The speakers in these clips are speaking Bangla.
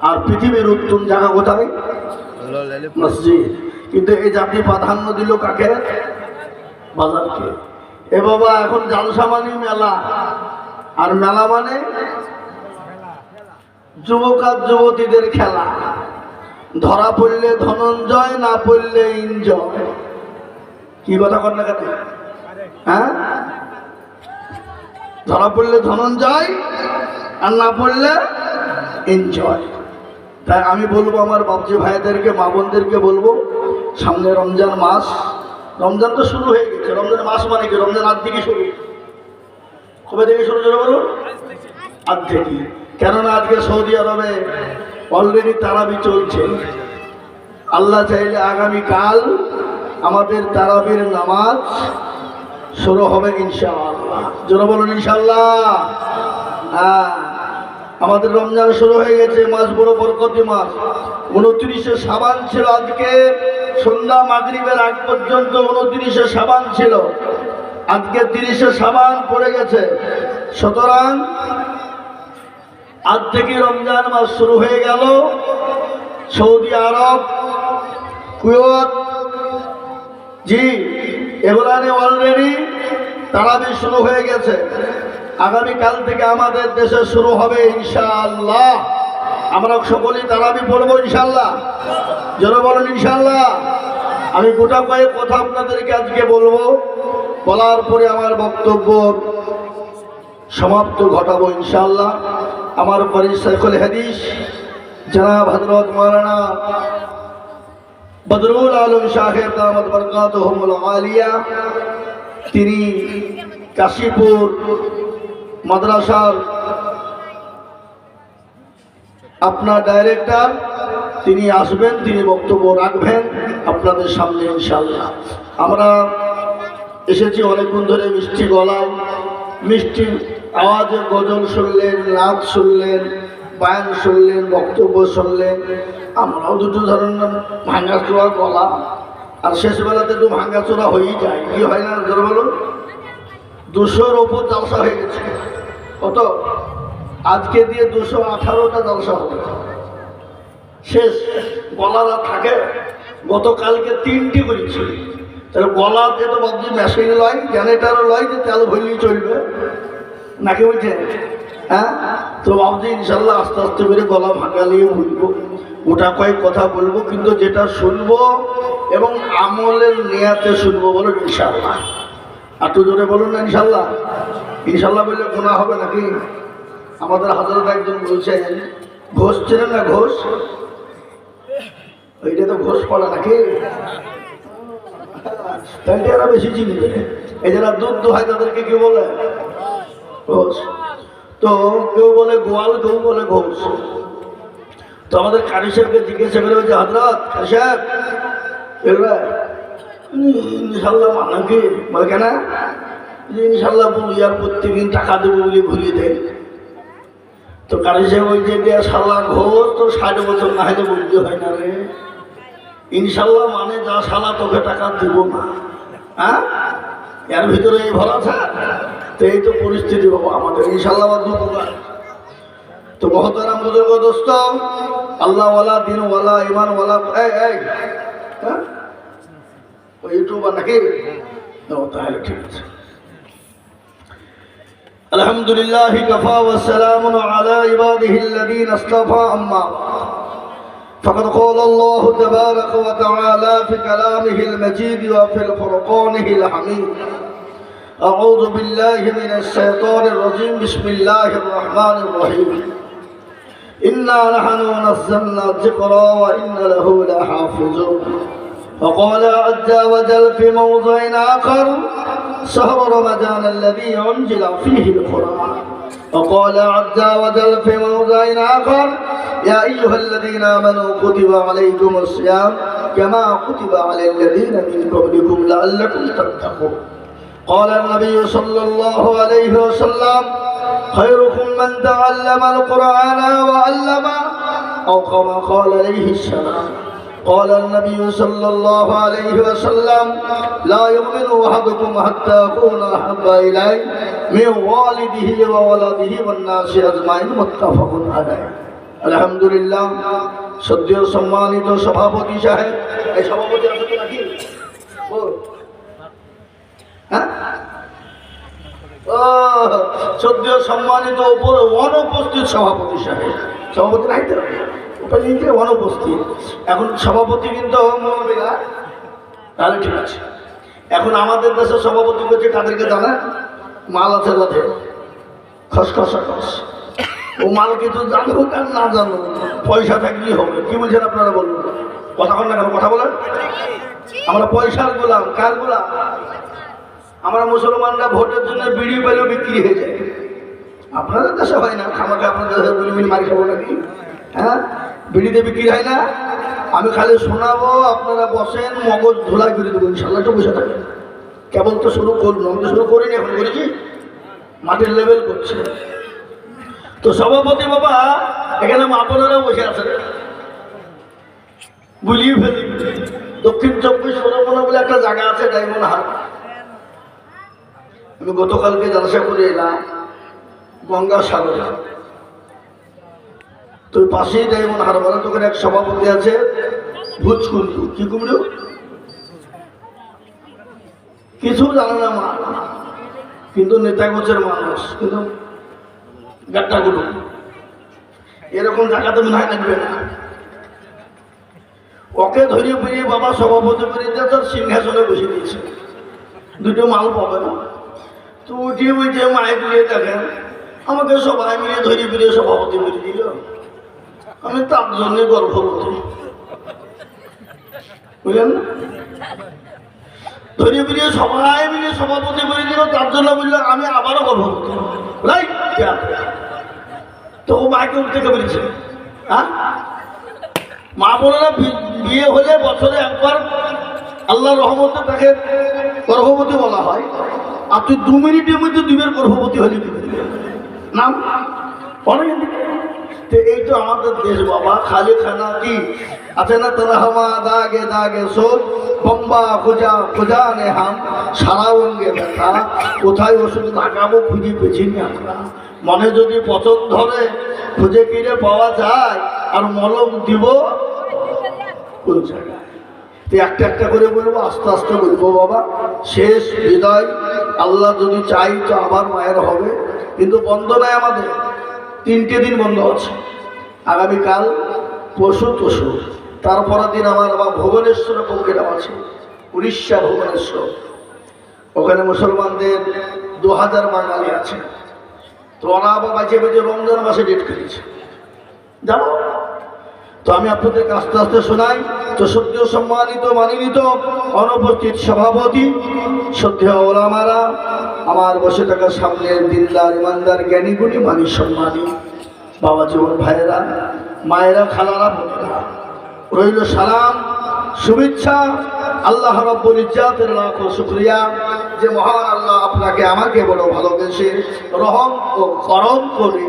আর পৃথিবীর উত্তম জায়গা কোথায়? মসজিদ। কিন্তু এই জাতি প্রাধান্য দিল কাকে? বাজারকে। এ বাবা এখন জালসা মানে মেলা। আর মেলা মানে? যুবক আর যুবতীদের খেলা। ধরা পড়লে ধনঞ্জয় না পড়লে ইনজয় কি কথা কর না কেন? হ্যাঁ? ধরা পড়লে ধনঞ্জয় আর না পড়লে এনজয় তাই আমি বলব আমার বাবজি ভাইদেরকে, মা বোনদেরকে বলব, সামনে রমজান মাস। রমজান তো শুরু হয়ে গেছে। রমজান মাস মানে কি? রমজান আজ থেকে শুরু। কবে থেকে শুরু করে বলুন? থেকে। কেননা আজকে সৌদি আরবে অলরেডি তারাবি চলছে। আল্লাহ চাইলে আগামীকাল আমাদের তারাবির নামাজ শুরু হবে ইনশাআল্লাহ। জোরে বলুন ইনশাআল্লাহ। হ্যাঁ। আমাদের রমজান শুরু হয়ে গেছে, মাস বড় বরকতি মাস। উনত্রিশে সাবান ছিল আজকে, সন্ধ্যা মাগরিবের আগ পর্যন্ত উনত্রিশে সাবান ছিল। আজকে তিরিশে সাবান পড়ে গেছে। সুতরাং আজ থেকে রমজান মাস শুরু হয়ে গেল। সৌদি আরব, কুয়েত, জি, এগুলানে অলরেডি তারাবি শুরু হয়ে গেছে। আগামীকাল থেকে আমাদের দেশে শুরু হবে ইনশাআল্লাহ। আমরা সকলেই তারাবি পড়ব ইনশাআল্লাহ। যারা বলেন ইনশাআল্লাহ। আমি গোটা কয়েক কথা আপনাদেরকে আজকে বলব। বলার পরে আমার বক্তব্য সমাপ্ত ঘটাবো ইনশাআল্লাহ। আমার পরে শেখুল হাদিস, জনাব হজরত মৌলানা বদরুল আলম সাহেব দামদ বরকাত আলিয়া, তিনি কাশীপুর মাদ্রাসার আপনার ডাইরেক্টর তিনি আসবেন, তিনি বক্তব্য রাখবেন আপনাদের সামনে ইনশাল্লাহ আমরা এসেছি অনেকক্ষণ ধরে মিষ্টি গলায়, মিষ্টি আওয়াজে গজল শুনলেন, নাচ শুনলেন, বায়ান শুনলেন, বক্তব্য শুনলেন। আমরাও দুটো ধরনের ভাঙ্গাচোরা গলা, আর শেষবেলাতে একটু ভাঙ্গাচোরা হয়েই যায়। কি হয় না ধরে বলুন? দুশোর ওপর জলসা হয়ে গেছে। কত আজকে দিয়ে দুশো আঠারোটা জলসা হবে। শেষ, গলারা থাকে। গতকালকে তিনটি করেছি। তাহলে গলাতে তো ভাবছি মেশিন লয় জেনারেটারও লয় যে তেল ভরলেই চলবে। নাকি বলছেন হ্যাঁ? তো ভাবছি ইনশাল্লাহ আস্তে আস্তে করে গলা ভাঙালিয়ে বলব ওটা কয়েক কথা বলব, কিন্তু যেটা শুনব এবং আমলের নেয়াতে শুনব বলো ইনশাল্লাহ। একটু জোরে বলুন না, ইনশাল্লাহ। ইনশাল্লাহ বললে গোনা হবে নাকি? আমাদের হাজারত একজন বলছেন, ঘোষ ছিলেন না ঘোষ? ওইটা তো ঘোষ পড়া নাকি? তাইলে এরা বেশি চিনবে এই যারা দুধ দোহায় তাদেরকে কি বলে? ঘোষ। তো কেউ বলে গোয়াল, কেউ বলে ঘোষ। তো আমাদের কারি সাহেবকে জিজ্ঞাসা করে বলছে হাজরত কারি সাহেব ইনশাল্লাহ মানে কি? বলে কেন? ইনশাল্লাহ বলি আর প্রত্যেকদিন টাকা দেবো বলে ঘুরিয়ে দেয় তো কারি সাহেব বলছে যে শাল্লাহ ঘোর তো ষাট বছর না হলে বলতে হয় না রে। ইনশাল্লাহ মানে যা শালা তোকে টাকা দেব না। হ্যাঁ? এর ভিতরে এই ভরসা? তো এই তো পরিস্থিতি বাবা আমাদের। ইনশাল্লাহ বা দুপকার তো মহতারাম বুজুর্গ, দোস্ত, আল্লাহওয়ালা, দিনওয়ালা ইমানওয়ালা এই এই হ্যাঁ? ওই ইউটিউবার নাকি ও তাহলে ঠিক আছে الحمد لله كفى والسلام على عباده الذين اصطفى أما بعد. فقد قال الله تبارك وتعالى في كلامه المجيد وفي الفرقانه الحميد أعوذ بالله من الشيطان الرجيم بسم الله الرحمن الرحيم إنا نحن نزلنا الذكر وإن له لحافظون وقال عز وجل في موضع آخر شهر رمضان الذي أنزل فيه القرآن. وقال عز وجل في موضع آخر يا أيها الذين آمنوا كتب عليكم الصيام كما كتب على الذين من قبلكم لعلكم تتقون. قال النبي صلى الله عليه وسلم خيركم من تعلم القرآن وعلمه أو كما قال عليه السلام. قال النبي صلى الله عليه وسلم لا يؤمن أحدكم حتى أكون أحب إليه من والده وولده والناس أجمعين متفق عليه আলহামদুলিল্লাহ সদ্য সম্মানিত সভাপতি সাহেব এই সভাপতি আছে তো নাকি ও হ্যাঁ ও সদ্য সম্মানিত উপর অনুপস্থিত সভাপতি সাহেব সভাপতি নাই তো নিচে অনুপস্থিত। এখন সভাপতি কিন্তু তাহলে ঠিক আছে। এখন আমাদের দেশের সভাপতি করছে কাদেরকে জানা মাল আছে যাতে খসখসা খস ও মাল কিছু জানুক আর না জানুক, পয়সা থাকলেই হবে। কি বলছেন আপনারা বলুন? কথা বলেন না কথা বলেন। আমরা পয়সার গোলাম, কার গোলাম? আমরা মুসলমানরা ভোটের জন্য বিড়ি পেলেও বিক্রি হয়ে যায়। আপনাদের দেশে হয় না। খামাকে আপনাদের দেশে বিড়ি বিড়ি মারি খাব নাকি? হ্যাঁ? বিড়িতে বিক্রি হয় না? আমি খালি শোনাবো, আপনারা বসেন, মগজ ধুলাই করে দেবো, ইনশাল্লাহ একটু বসে থাকেন কেবল তো শুরু করুন, আমি তো শুরু করিনি, এখন করেছি মাটির লেভেল করছে। তো সভাপতি বাবা, এখানে বোনেরা বসে আছেন। বুঝিয়ে ফেলি। দক্ষিণ চব্বিশ পরগনা বলে একটা জায়গা আছে, ডায়মন্ড হাট আমি গতকালকে জলসা করে এলাম, গঙ্গাসাগরে। তো পাশেই ডায়মন্ড হারবার তোখানে এক সভাপতি আছে ভুজ কুমড়ু কি কুমড়ু কিছু জানে না মা। কিন্তু নেতা গোছের মানুষ, কিন্তু গাট্টা গুলো এরকম জায়গাতে মনে হয় লাগবে না। ওকে ধরিয়ে ফিরিয়ে বাবা সভাপতি করে দিয়ে তার সিংহাসনে বসে দিয়েছে। দুটো মাল পাবে না। তো উঠিয়ে উঠে মায়ের দিয়ে দেখেন, আমাকে সবাই মিলে ধরিয়ে ফিরিয়ে সভাপতি করে দিল। আমি তার জন্য গর্ভবতী বুঝলেন না? সবাই মিলে সভাপতি করে আমি আবারও রাইট তো ও উঠতে হ্যাঁ? মা বিয়ে হলে বছরে একবার আল্লাহ রহমতে তাকে গর্ভবতী বলা হয়। আর তুই দু মিনিটের মধ্যে দুবের গর্ভবতী হলি করে? নাম? অনেক এই তো আমাদের দেশ বাবা, খালি খানা কি? আছে না তারা হামা দাগে দাগে সোল বম্বা খোঁজা খোঁজা নে হাম, সারা অঙ্গে ব্যথা। কোথায় ওষুধ লাগাবো খুঁজে পেছি নি আমরা। মনে যদি পছন্দ ধরে, খুঁজে কিনে পাওয়া যায়, আর মলম দিব কোন জায়গায়? তো একটা একটা করে বলব, আস্তে আস্তে বলব বাবা, শেষ হৃদয় আল্লাহ যদি চাই তো আবার মায়ের হবে, কিন্তু বন্ধ নয় আমাদের তিনটে দিন বন্ধ আছে। আগামীকাল পশু তসু তারপরের দিন আমার আবার ভুবনেশ্বরে প্রোগ্রাম আছে। উড়িষ্যা, ভুবনেশ্বর। ওখানে মুসলমানদের দু হাজার বাঙালি আছে। তো ওরা আবার বাঁচিয়ে বাঁচিয়ে রমজান মাসে ডেট করেছে যাব তো আমি আপনাদেরকে আস্তে আস্তে শোনাই। তো সদ্য সম্মানিত, মানিনিত, অনুপস্থিত সভাপতি, সদ্য ওলামারা আমার বসে থাকা সামনের দিনদার ইমানদার জ্ঞানী গুণী মানি সম্মানী বাবা জীবন ভাইয়েরা, মায়েরা, খালারা রইল সালাম, শুভেচ্ছা আল্লাহ রব্বুল ইজ্জাতের লাখ শুক্রিয়া। যে মহান আল্লাহ আপনাকে আমাকে বড় ভালোবেসে রহম ও করম করে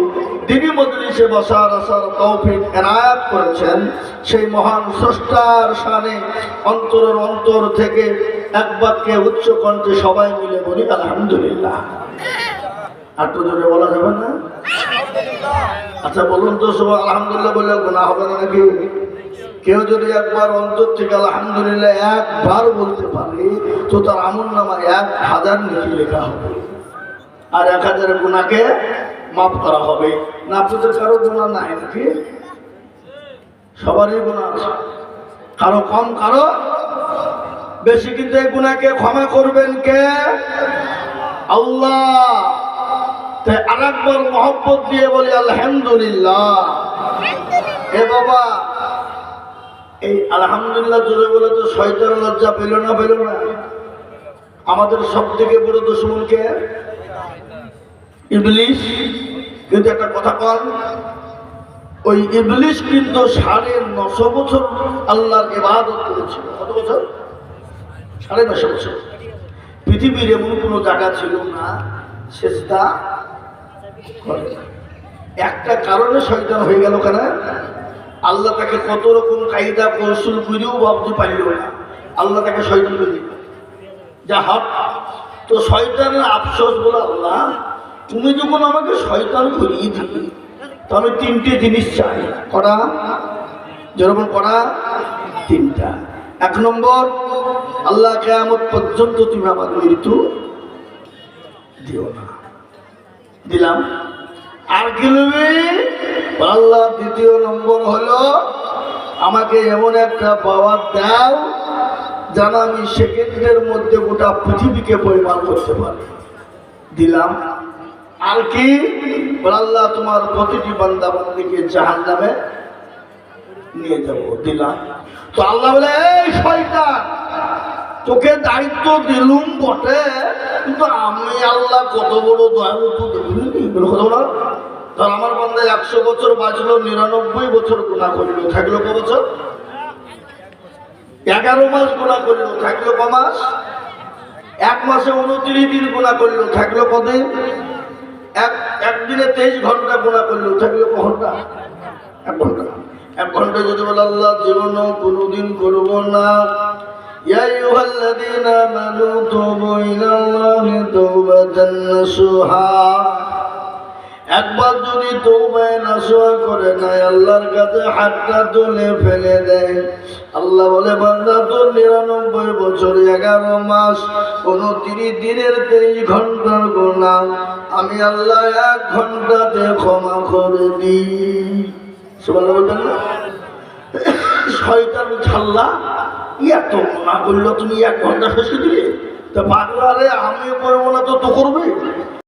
দিনী মজলিসে বসার আসার তৌফিক এনায়াত করেছেন। সেই মহান স্রষ্টার সানে অন্তরের অন্তর থেকে এক বাক্যে উচ্চ কণ্ঠে সবাই মিলে বলি, আলহামদুলিল্লাহ। আর তো জোরে বলা যাবে না? আচ্ছা বলুন তো সবাই আলহামদুলিল্লাহ বললে গোনা হবে না নাকি? কেউ যদি একবার অন্তর থেকে আলহামদুলিল্লাহ একবার বলতে পারে, তো তার আমল নামা এক হাজার নেকি লেখা হবে। আর এক হাজারের গুণাকে মাফ করা হবে। না আপনাদের কারও গুণা নাই নাকি? সবারই গুণা আছে। কারও কম, কারও বেশি, কিন্তু এই গুণাকে ক্ষমা করবেন কে? আল্লাহ। তাই আরেকবার মহব্বত দিয়ে বলি, আলহামদুলিল্লাহ। এ বাবা এই আলহামদুলিল্লাহ জোরে বলে তো শয়তান লজ্জা পেল না পেল না? আমাদের সব থেকে বড় দুশ্মনকে ইবলিশ। কিন্তু একটা কথা কন, ওই ইবলিশ কিন্তু সাড়ে নশো বছর আল্লাহর ইবাদত করেছিল। কত বছর? সাড়ে নশো বছর। পৃথিবীর এমন কোনো জায়গা ছিল না শেষটা করে। একটা কারণে শয়তান হয়ে গেল কেন? আল্লাহ তাকে কত রকম কায়দা কৌশল করেও ভাবতে পারল না। আল্লাহ তাকে শয়তান করে দিল। যা হক, তো শয়তানের আফসোস বলে আল্লাহ, তুমি যখন আমাকে শয়তান করিয়ে দিলে তো আমি তিনটে জিনিস চাই। করা, যেরকম করা, তিনটা। এক নম্বর, আল্লাহ কেয়ামত পর্যন্ত তুমি আমার মৃত্যু দিও না। দিলাম। আর নেবে? আল্লাহ দ্বিতীয় নম্বর হলো, আমাকে এমন একটা পাওয়ার দাও যেন আমি সেকেন্ডের মধ্যে গোটা পৃথিবীকে পরিমাণ করতে পারি। দিলাম। আর কি? আল্লাহ তোমার প্রতিটি বান্দা বান্দিকে জাহান নামে নিয়ে যাব। দিলাম। তো আল্লাহ বলে, এই শয়তান, তোকে দায়িত্ব দিলুম বটে, কিন্তু আমি আল্লাহ কত বড় দয়ালু তো দেখিনি কত বড় ধর আমার বান্দা একশো বছর বাঁচলো নিরানব্বই বছর গুণা করলো থাকলো ক বছর এগারো মাস গুণা করলো থাকলো ক মাস এক মাসে উনত্রিশ দিন গুণা করলো থাকলো কদিন এক একদিনে তেইশ ঘন্টা গুণা করলো থাকলো ক ঘন্টা এক ঘন্টা এক ঘন্টা যদি বলে আল্লাহ জীবনও কোনোদিন করবো না يا أيها الذين آمنوا توبوا إلى الله توبة نصوحا একবার যদি তৌবায় নাসোয়া করে নাই আল্লাহর কাছে হাতটা তুলে ফেলে দেয়। আল্লাহ বলে, বান্দা, তোর নিরানব্বই বছর, এগারো মাস, উনত্রিশ দিনের তেইশ ঘণ্টার গোনা আমি আল্লাহ এক ঘন্টাতে ক্ষমা করে দিই। না? শয়তান ছাল্লা, এত গোনা করল তুমি এক ঘণ্টা শেষে দিলে তা পাগলারে আমিও করব না তো তো করবে?